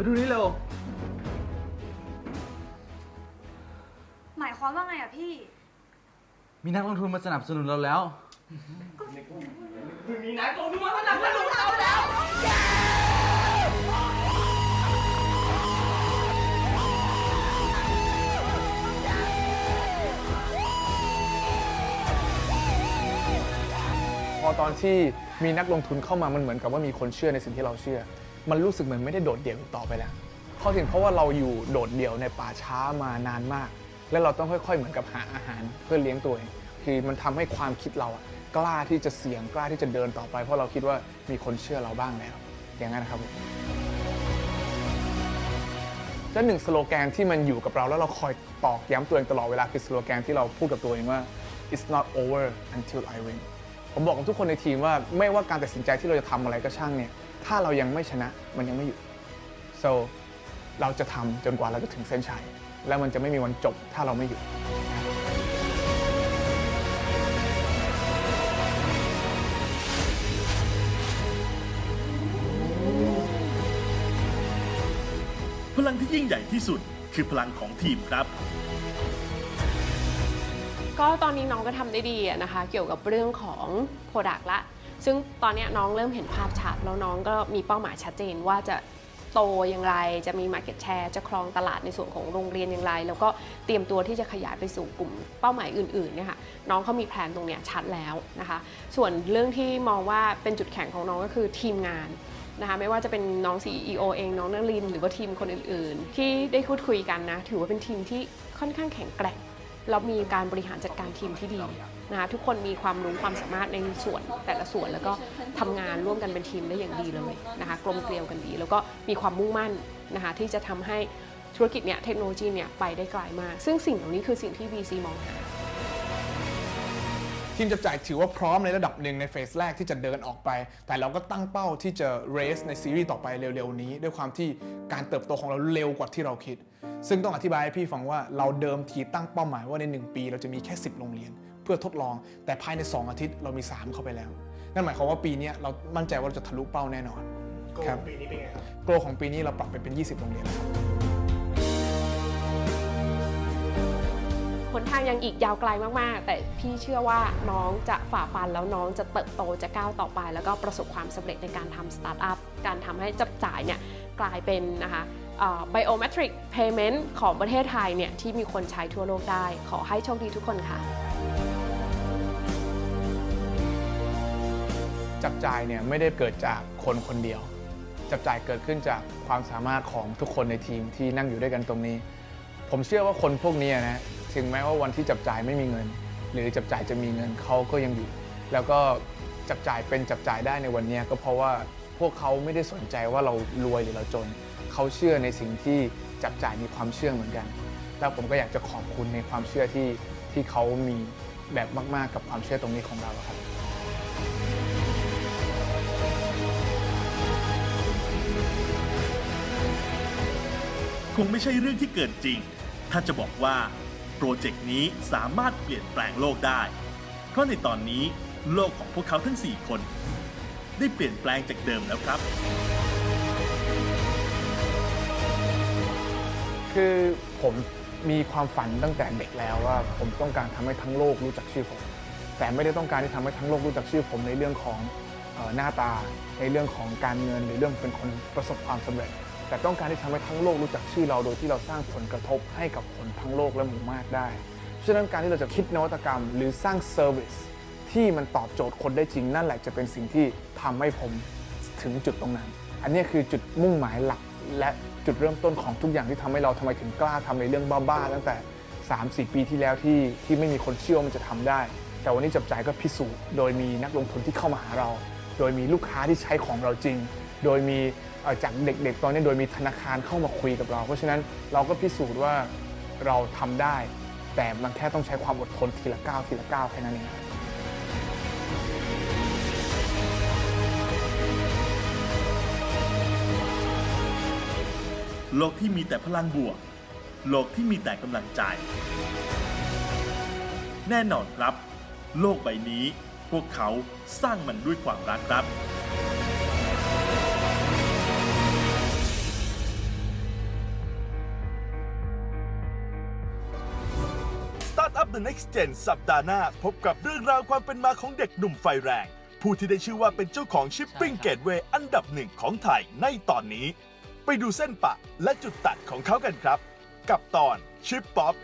มาดูนี่เร็ว หมายความว่าไงอะพี่มีนักลงทุนมาสนับสนุนเราแล้ว พอตอนที่มีนักลงทุนเข้ามามันเหมือนกับว่ามีคนเชื่อในสิ่งที่เราเชื่อ มันรู้สึกเหมือนไม่ได้โดดเดี่ยวอีกต่อไปแล้วเพราะถึงเพราะว่าเราอยู่โดดเดี่ยวในป่าช้ามานานมาก และเราต้องค่อย ๆ เหมือนกับหาอาหารเพื่อเลี้ยงตัวเองคือมันทำให้ความคิดเราอะกล้าที่จะเสี่ยงกล้าที่จะเดินต่อไป เพราะเราคิดว่ามีคนเชื่อเราบ้างแล้ว อย่างนั้นนะครับและหนึ่งสโลแกนที่มันอยู่กับเราแล้วเราคอยตอกย้ำตัวเองตลอดเวลาคือสโลแกนที่เราพูดกับตัวเองว่า it's not over until I win ผมบอกกับทุกคนในทีมว่าไม่ว่าการตัดสินใจที่เราจะทำอะไรก็ช่างเนี่ย ถ้าเรายังไม่ชนะมันยังไม่หยุด so เราจะทำจนกว่าเราจะถึงเส้นชัย และมันจะไม่มีวันจบถ้าเราไม่หยุดพลังที่ยิ่งใหญ่ที่สุด คือพลังของทีมครับ ก็ตอนนี้น้องก็ทำได้ดีอะนะคะ เกี่ยวกับเรื่องของ Product ละ ซึ่งตอนนี้น้องเริ่มเห็นภาพชัด แล้วน้องก็มีเป้าหมายชัดเจนว่าจะโตอย่างไร จะมี Market Share จะครองตลาดในส่วนของโรงเรียนอย่างไร แล้วก็เตรียมตัวที่จะขยายไปสู่กลุ่มเป้าหมายอื่นๆเนี่ยค่ะน้องเขามีแผนตรงเนี้ยชัดแล้วนะคะ ส่วนเรื่องที่มองว่าเป็นจุดแข็งของน้องก็คือทีมงานนะคะไม่ว่าจะเป็นน้อง CEO เองน้องนลิน หรือว่าทีมคนอื่นๆ ที่ได้พูดคุยกันนะ ถือว่าเป็นทีมที่ค่อนข้างแข็งแกร่ง แล้วมีการบริหารจัดการทีมที่ดีนะคะทุกคนมีความรู้ความสามารถในส่วนแต่ละส่วนแล้วก็ทำงานร่วมกันเป็นทีมได้อย่างดีเลยนะคะกลมเกลียวกันดี แล้วก็มีความมุ่งมั่นนะคะที่จะทำให้ธุรกิจเนี่ยเทคโนโลยีเนี่ยไปได้ไกลมาก ซึ่งสิ่งเหล่านี้คือสิ่งที่ VC มองหา ทีมจับจ่ายถือว่าพร้อมในระดับหนึ่งในเฟสแรกที่จะเดินออกไป แต่เราก็ตั้งเป้าที่จะ race ในซีรีส์ต่อไปเร็วๆนี้ ด้วยความที่การเติบโตของเราเร็วกว่าที่เราคิด ซึ่งต้องอธิบายให้พี่ฟังว่าเราเดิมทีตั้งเป้าหมายว่าใน 1 ปีเราจะมีแค่ 10 โรงเรียน เพื่อทดลอง แต่ภายใน 2 อาทิตย์เรามี 3 เข้าไปแล้ว นั่นหมายความว่าปีเนี้ยเรามั่นใจว่าเราจะทะลุเป้าแน่นอนครับปีนี้เป็นไงครับโกของปีนี้เราปรับไปเป็น 20 โรงเรียนแล้วครับ นทางยังอีกยาวไกลมากๆ แต่พี่เชื่อว่าน้องจะฝ่าฟันแล้วน้องจะเติบโตจะก้าวต่อไป แล้วก็ประสบความสำเร็จในการทำสตาร์ทอัพการทำให้จับจ่ายเนี่ยกลายเป็นนะคะไบโอเมตริกเพย์เมนต์ของประเทศไทยเนี่ยที่มีคนใช้ทั่วโลกได้ ขอให้โชคดีทุกคนค่ะ จับจ่ายเนี่ยไม่ได้เกิดจากคนคนเดียว จับจ่ายเกิดขึ้นจากความสามารถของทุกคนในทีมที่นั่งอยู่ด้วยกันตรงนี้ ผมเชื่อว่าคนพวกนี้นะ ถึงแม้ว่าวันที่จับจ่ายไม่มีเงิน หรือจับจ่ายจะมีเงินเขาก็ยังอยู่ แล้วก็จับจ่ายเป็นจับจ่ายได้ในวันนี้ก็เพราะว่าพวกเขาไม่ได้สนใจว่าเรารวยหรือเราจน เขาเชื่อในสิ่งที่จับจ่ายมีความเชื่อเหมือนกัน แล้วผมก็อยากจะขอบคุณในความเชื่อที่ที่เขามีแบบมาก ๆ กับความเชื่อตรงนี้ของเราครับคงไม่ใช่เรื่องที่เกินจริง ถ้าจะบอกว่า โปรเจกต์นี้สามารถเปลี่ยนแปลงโลกได้ เพราะในตอนนี้โลกของพวกเขาทั้ง 4 คน ได้เปลี่ยนแปลงจากเดิมแล้วครับ คือผมมีความฝันตั้งแต่เด็กแล้วว่า ผมต้องการทำให้ทั้งโลกรู้จักชื่อผม แต่ไม่ได้ต้องการที่ทำให้ทั้งโลกรู้จักชื่อผมในเรื่องของหน้าตา ในเรื่องของการเงินหรือเรื่องเป็นคนประสบความสำเร็จ แต่ต้องการที่ทำให้ทั้งโลกรู้จักชื่อเราโดยที่เราสร้างผลกระทบให้กับคนทั้งโลกและหมู่มากได้ เพราะฉะนั้นการที่เราจะคิดนวัตกรรม หรือสร้างเซอร์วิสที่มันตอบโจทย์คนได้จริงนั่นแหละจะเป็นสิ่งที่ทำให้ผมถึงจุดตรงนั้น อันนี้คือจุดมุ่งหมายหลักและจุดเริ่มต้นของทุกอย่างที่ทำให้เราทำไมถึงกล้าทำในเรื่องบ้าๆตั้งแต่ 3-4 ปีที่แล้วที่ที่ไม่มีคนเชื่อว่ามันจะทำได้ แต่วันนี้จับจ่ายก็พิสูจน์โดยมีนักลงทุนที่เข้ามาหาเรา โดยมีลูกค้าที่ใช้ของเราจริง โดยมี จากเด็กๆตอนนี้โดยมีธนาคารเข้ามาคุยกับเรา เพราะฉะนั้นเราก็พิสูจน์ว่าเราทำได้ แต่มันแค่ต้องใช้ความอดทนทีละก้าวทีละก้าวแค่นั้นเองโลกที่มีแต่พลังบวก โลกที่มีแต่กำลังใจ แน่นอนครับ โลกใบนี้ พวกเขาสร้างมันด้วยความรักครับ The Next Gen สัปดาห์หน้า พบกับเรื่องราวความเป็นมาของเด็กหนุ่มไฟแรง ผู้ที่ได้ชื่อว่าเป็นเจ้าของชิปปิ้งเกตเวย์อันดับหนึ่งของไทยในตอนนี้ ไปดูเส้นปะและจุดตัดของเขากันครับ กับตอนชิปป๊อป